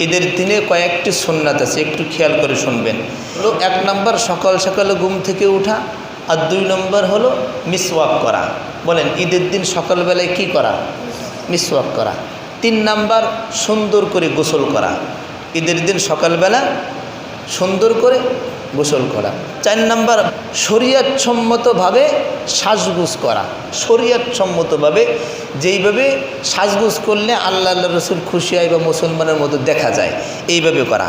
ঈদের দিনে কয়েকটি সন্ন্যাত আছে, একটু খেয়াল করে শুনবেন। হলো এক নম্বর, সকাল সকালে ঘুম থেকে উঠা, আর দুই নম্বর হলো মিসওয়াক করা। বলেন, ঈদের দিন সকালবেলায় কি করা? মিসওয়াক করা। তিন নাম্বার, সুন্দর করে গোসল করা। ঈদের দিন সকালবেলা সুন্দর করে গোসল করা। চার নাম্বার, শরিয়াতসম্মতভাবে সাজগুজ করা। শরিয়াতসম্মতভাবে যেইভাবে সাজগুজ করলে আল্লাহ আল্লাহ রসুল খুশি হয় বা মুসলমানের মতো দেখা যায়, এইভাবে করা।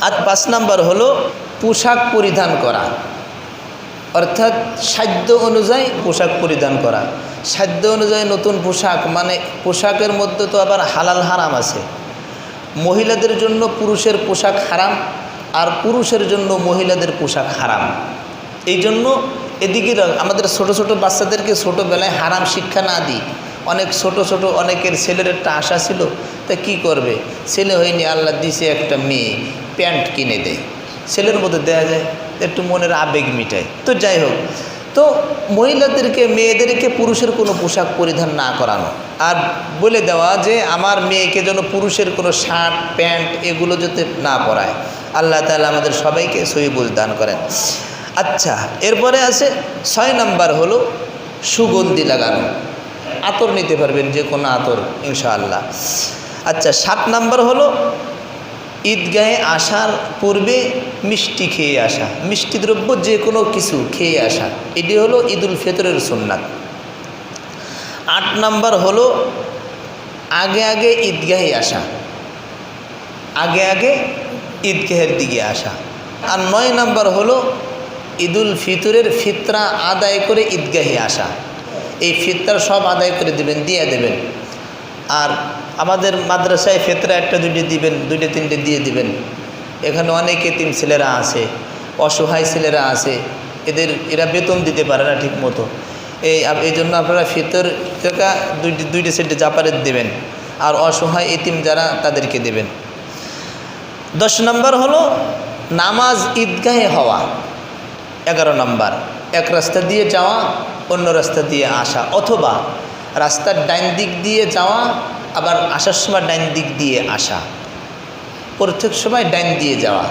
আর পাঁচ নাম্বার হলো পোশাক পরিধান করা। অর্থাৎ সাধ্য অনুযায়ী পোশাক পরিধান করা। সাধ্য অনুযায়ী নতুন পোশাক মানে পোশাকের মধ্যে তো আবার হালাল হারাম আছে। মহিলাদের জন্য পুরুষের পোশাক হারাম আর পুরুষের জন্য মহিলাদের পোশাক হারাম। এই জন্য এদিকে আমাদের ছোট ছোট বাচ্চাদেরকে ছোটোবেলায় হারাম শিক্ষা না দিই। অনেক ছোট ছোট অনেকের ছেলের একটা আশা ছিল, তা কি করবে? ছেলে হয়নি, আল্লাহ দিছে একটা মেয়ে, প্যান্ট কিনে দেয়। ছেলের মধ্যে দেওয়া যায়, একটু মনের আবেগ মিটায়। তো যাই হোক, তো মহিলাদেরকে, মেয়েদেরকে পুরুষের কোনো পোশাক পরিধান না করানো। আর বলে দেওয়া যে, আমার মেয়েকে যেন পুরুষের কোনো শার্ট, প্যান্ট এগুলো যাতে না পরায়। আল্লাহ তালা আমাদের সবাইকে সহিবুল দান করেন। আচ্ছা এরপরে আছে ছয় নাম্বার হলো সুগন্ধি লাগানো। আতর নিতে পারবেন, যে কোনো আতর, ইনশাআল্লাহ। আচ্ছা সাত নাম্বার হলো ঈদগাহে আসার পূর্বে মিষ্টি খেয়ে আসা। মিষ্টি দ্রব্য যে কোনো কিছু খেয়ে আসা। এটি হলো ঈদুল ফিতরের সুন্নাত। আট নাম্বার হলো আগে আগে ঈদগাহে আসা। আগে আগে ঈদগাহের দিকে আসা। আর নয় নাম্বার হলো ঈদুল ফিতরের ফিতরা আদায় করে ঈদগাহে আসা। এই ফিতরা সব আদায় করে দেবেন, দিয়ে দেবেন। আর আমাদের মাদ্রাসায় ফেতরা একটা দুইটা দিবেন, দুইটা তিনটে দিয়ে দিবেন। এখানে অনেক এতিম ছেলেরা আছে, অসহায় ছেলেরা আছে। এদের, এরা বেতন দিতে পারে না ঠিক মতো এই এই জন্য আপনারা ফিতর টাকা দুইটি, দুইটা সেটে জাপারের দেবেন। আর অসহায় এতিম যারা, তাদেরকে দেবেন। দশ নম্বর হলো নামাজ ঈদগাহে হওয়া। এগারো নম্বর, এক রাস্তা দিয়ে যাওয়া, অন্য রাস্তা দিয়ে আসা। অথবা রাস্তার ডাইন দিক দিয়ে যাওয়া, আবার আসার সময় ডাইন দিক দিয়ে আসা। প্রত্যেক সময় ডাইন দিয়ে যাওয়া।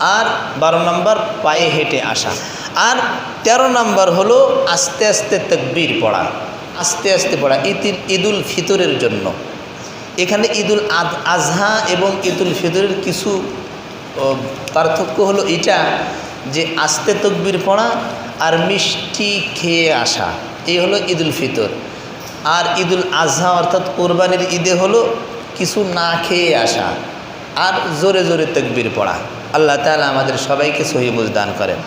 আর বারো নম্বর, পায়ে হেঁটে আসা। আর ১৩ নম্বর হলো আস্তে আস্তে তকবির পড়া। আস্তে আস্তে পড়া, ঈদ ঈদুল ফিতরের জন্য। এখানে ঈদুল আদ আজহা এবং ঈদুল ফিতরের কিছু পার্থক্য হলো এটা যে আস্তে তকবির পড়া আর মিষ্টি খেয়ে আসা এই হলো ঈদুল ফিতর। আর ঈদুল আজহা অর্থাৎ কোরবানির ঈদে হলো কিছু না খেয়ে আসা আর জোরে জোরে তকবির পড়া। আল্লাহ তালা আমাদের সবাইকে সহিবুজ দান করেন।